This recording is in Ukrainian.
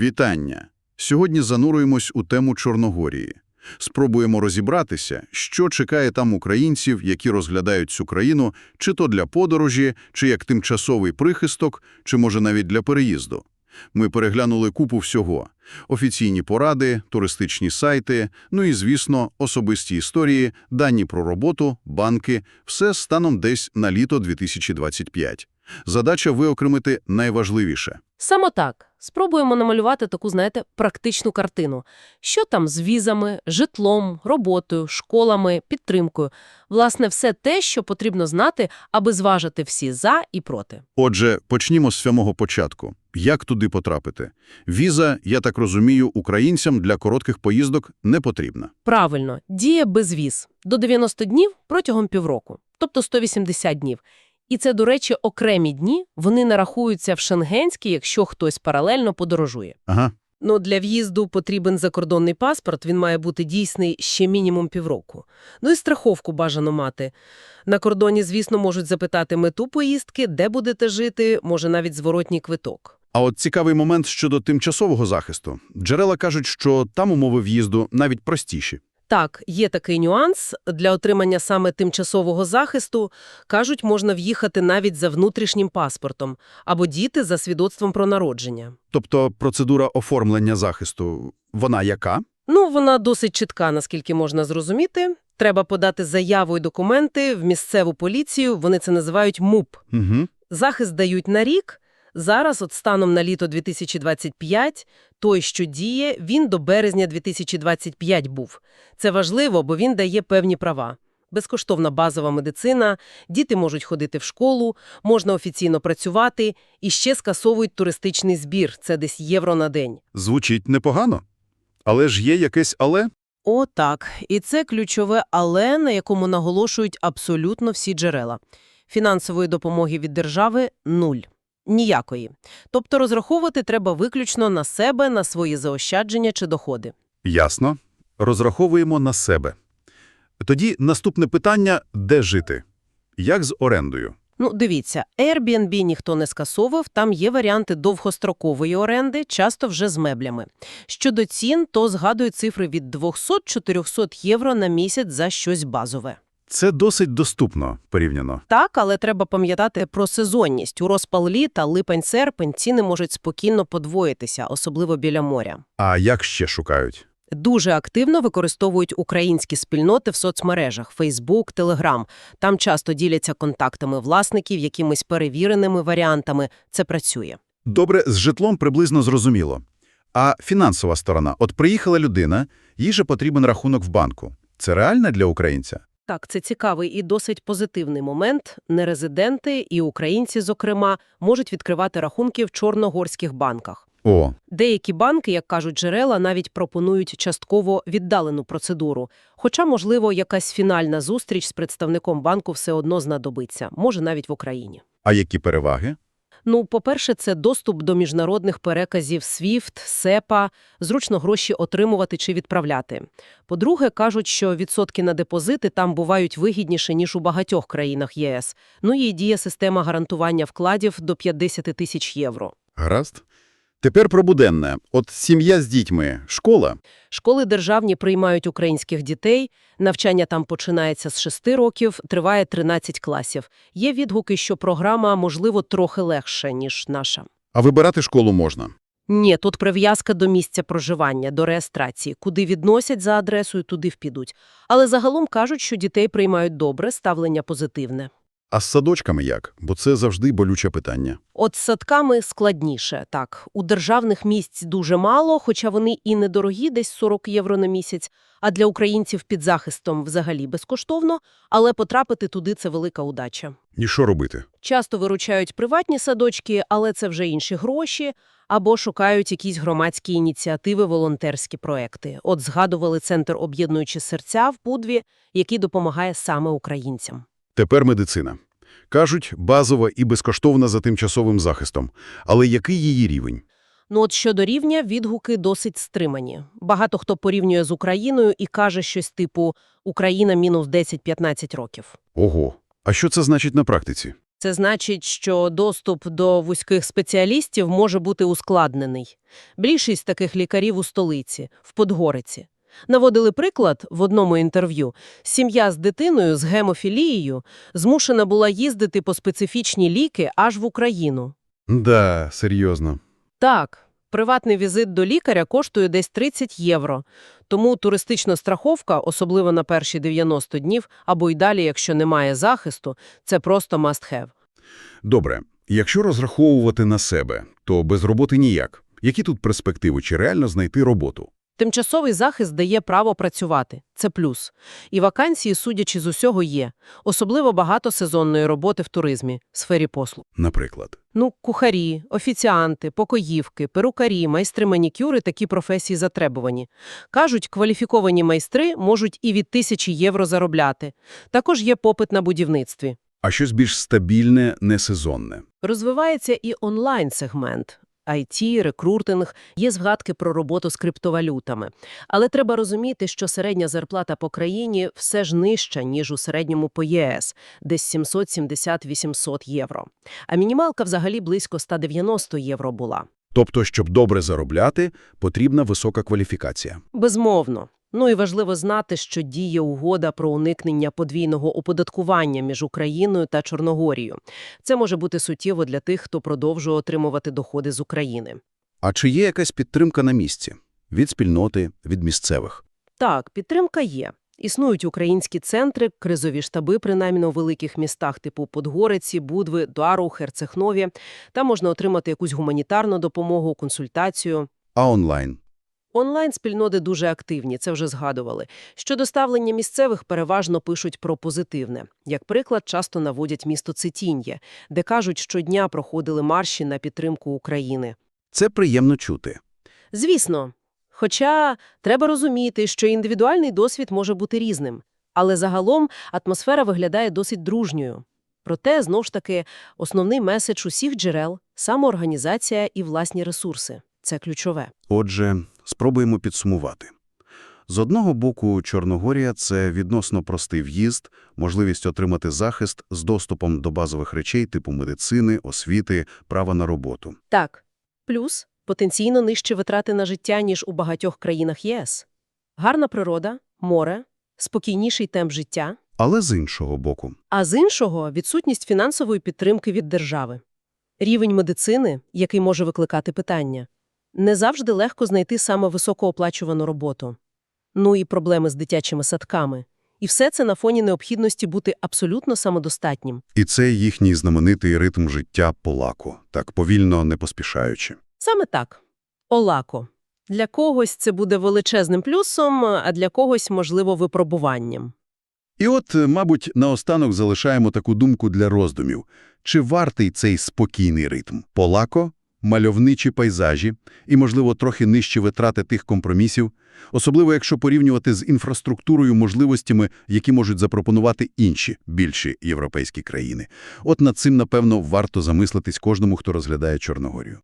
Вітання! Сьогодні зануруємось у тему Чорногорії. Спробуємо розібратися, що чекає там українців, які розглядають цю країну, чи то для подорожі, чи як тимчасовий прихисток, чи може навіть для переїзду. Ми переглянули купу всього – офіційні поради, туристичні сайти, ну і, звісно, особисті історії, дані про роботу, банки – все станом десь на літо 2025. Задача виокремити найважливіше. Саме так. Спробуємо намалювати таку, знаєте, практичну картину. Що там з візами, житлом, роботою, школами, підтримкою? Власне, все те, що потрібно знати, аби зважити всі «за» і «проти». Отже, почнімо з самого початку. Як туди потрапити? Віза, я так розумію, українцям для коротких поїздок не потрібна. Правильно, діє без віз. До 90 днів протягом півроку, тобто 180 днів. І це, до речі, окремі дні, вони нарахуються в шенгенські, якщо хтось паралельно подорожує. Ага. Ну, для в'їзду потрібен закордонний паспорт, він має бути дійсний ще мінімум півроку. Ну і страховку бажано мати. На кордоні, звісно, можуть запитати мету поїздки, де будете жити, може навіть зворотній квиток. А от цікавий момент щодо тимчасового захисту. Джерела кажуть, що там умови в'їзду навіть простіші. Так, є такий нюанс. Для отримання саме тимчасового захисту, кажуть, можна в'їхати навіть за внутрішнім паспортом або діти за свідоцтвом про народження. Тобто процедура оформлення захисту, вона яка? Ну, вона досить чітка, наскільки можна зрозуміти. Треба подати заяву і документи в місцеву поліцію, вони це називають МУП. Угу. Захист дають на рік. Зараз, от станом на літо 2025, той, що діє, він до березня 2025 був. Це важливо, бо він дає певні права. Безкоштовна базова медицина, діти можуть ходити в школу, можна офіційно працювати, і ще скасовують туристичний збір, це десь євро на день. Звучить непогано. Але ж є якесь «але»? О, так. І це ключове «але», на якому наголошують абсолютно всі джерела. Фінансової допомоги від держави – нуль. Ніякої. Тобто розраховувати треба виключно на себе, на свої заощадження чи доходи. Ясно. Розраховуємо на себе. Тоді наступне питання – де жити? Як з орендою? Ну, дивіться, Airbnb ніхто не скасовував, там є варіанти довгострокової оренди, часто вже з меблями. Щодо цін, то згадую цифри від 200-400 євро на місяць за щось базове. Це досить доступно порівняно. Так, але треба пам'ятати про сезонність. У розпал літа, липень-серпень ціни можуть спокійно подвоїтися, особливо біля моря. А як ще шукають? Дуже активно використовують українські спільноти в соцмережах – Facebook, Telegram. Там часто діляться контактами власників, якимись перевіреними варіантами. Це працює. Добре, з житлом приблизно зрозуміло. А фінансова сторона? От приїхала людина, їй же потрібен рахунок в банку. Це реально для українця? Так, це цікавий і досить позитивний момент. Нерезиденти і українці, зокрема, можуть відкривати рахунки в чорногорських банках. О, Деякі банки, як кажуть джерела, навіть пропонують частково віддалену процедуру. Хоча, можливо, якась фінальна зустріч з представником банку все одно знадобиться, може навіть в Україні. а які переваги? Ну, по-перше, це доступ до міжнародних переказів SWIFT, SEPA, зручно гроші отримувати чи відправляти. По-друге, кажуть, що відсотки на депозити там бувають вигідніше, ніж у багатьох країнах ЄС. Ну і діє система гарантування вкладів до 50 тисяч євро. Гаразд. Тепер про буденне. От сім'я з дітьми, школа. Школи державні приймають українських дітей, навчання там починається з 6 років, триває 13 класів. Є відгуки, що програма, можливо, трохи легша, ніж наша. А вибирати школу можна. Ні, тут прив'язка до місця проживання, до реєстрації. Куди відносять за адресою, туди впідуть. Але загалом кажуть, що дітей приймають добре, ставлення позитивне. А з садочками як? Бо це завжди болюче питання. От з садками складніше, так. У державних місць дуже мало, хоча вони і недорогі, десь 40 євро на місяць, а для українців під захистом взагалі безкоштовно, але потрапити туди – це велика удача. І що робити? Часто виручають приватні садочки, але це вже інші гроші, або шукають якісь громадські ініціативи, волонтерські проекти. От згадували Центр «Об'єднуючі серця» в Пудві, який допомагає саме українцям. Тепер медицина. Кажуть, базова і безкоштовна за тимчасовим захистом. Але який її рівень? Ну от щодо рівня, відгуки досить стримані. Багато хто порівнює з Україною і каже щось типу «Україна мінус 10-15 років». Ого. А що це значить на практиці? Це значить, що доступ до вузьких спеціалістів може бути ускладнений. Більшість таких лікарів у столиці, в Подгориці. Наводили приклад в одному інтерв'ю. Сім'я з дитиною з гемофілією змушена була їздити по специфічні ліки аж в Україну. Да, серйозно. Так, приватний візит до лікаря коштує десь 30 євро. Тому туристична страховка, особливо на перші 90 днів, або й далі, якщо немає захисту, це просто must have. Добре, якщо розраховувати на себе, то без роботи ніяк. Які тут перспективи, чи реально знайти роботу? Тимчасовий захист дає право працювати. Це плюс. І вакансії, судячи з усього, є. Особливо багато сезонної роботи в туризмі, сфері послуг. Наприклад. Ну, кухарі, офіціанти, покоївки, перукарі, майстри манікюри – такі професії затребувані. Кажуть, кваліфіковані майстри можуть і від тисячі євро заробляти. Також є попит на будівництві. А щось більш стабільне, несезонне. Розвивається і онлайн-сегмент. IT, рекрутинг, є згадки про роботу з криптовалютами. Але треба розуміти, що середня зарплата по країні все ж нижча, ніж у середньому по ЄС – десь 770-800 євро. А мінімалка взагалі близько 190 євро була. Тобто, щоб добре заробляти, потрібна висока кваліфікація. Безмовно. Ну і важливо знати, що діє угода про уникнення подвійного оподаткування між Україною та Чорногорією. Це може бути суттєво для тих, хто продовжує отримувати доходи з України. А чи є якась підтримка на місці? Від спільноти, від місцевих? Так, підтримка є. Існують українські центри, кризові штаби, принаймні у великих містах типу Подгориці, Будви, Дуару, Херцехнові. Там можна отримати якусь гуманітарну допомогу, консультацію. А онлайн? Онлайн-спільноти дуже активні, це вже згадували. Щодо ставлення місцевих, переважно пишуть про позитивне. Як приклад, часто наводять місто Цитін'є, де кажуть, щодня проходили марші на підтримку України. Це приємно чути. Звісно. Хоча треба розуміти, що індивідуальний досвід може бути різним. Але загалом атмосфера виглядає досить дружньою. Проте, знову ж таки, основний меседж усіх джерел – самоорганізація і власні ресурси. Це ключове. Отже, спробуємо підсумувати. З одного боку, Чорногорія – це відносно простий в'їзд, можливість отримати захист з доступом до базових речей типу медицини, освіти, права на роботу. Так. Плюс потенційно нижчі витрати на життя, ніж у багатьох країнах ЄС. Гарна природа, море, спокійніший темп життя, Але з іншого боку, а з іншого – відсутність фінансової підтримки від держави. Рівень медицини, який може викликати питання. Не завжди легко знайти саме високооплачувану роботу. Ну і проблеми з дитячими садками. І все це на фоні необхідності бути абсолютно самодостатнім. і це їхній знаменитий ритм життя полаку, так повільно, не поспішаючи. Саме так. Олако. Для когось це буде величезним плюсом, а для когось, можливо, випробуванням. І от, е, мабуть, наостанок залишаємо таку думку для роздумів. Чи вартий цей спокійний ритм? Полако, мальовничі пейзажі і, можливо, трохи нижчі витрати тих компромісів, особливо якщо порівнювати з інфраструктурою можливостями, які можуть запропонувати інші, більші європейські країни. От над цим, напевно, варто замислитись кожному, хто розглядає Чорногорію.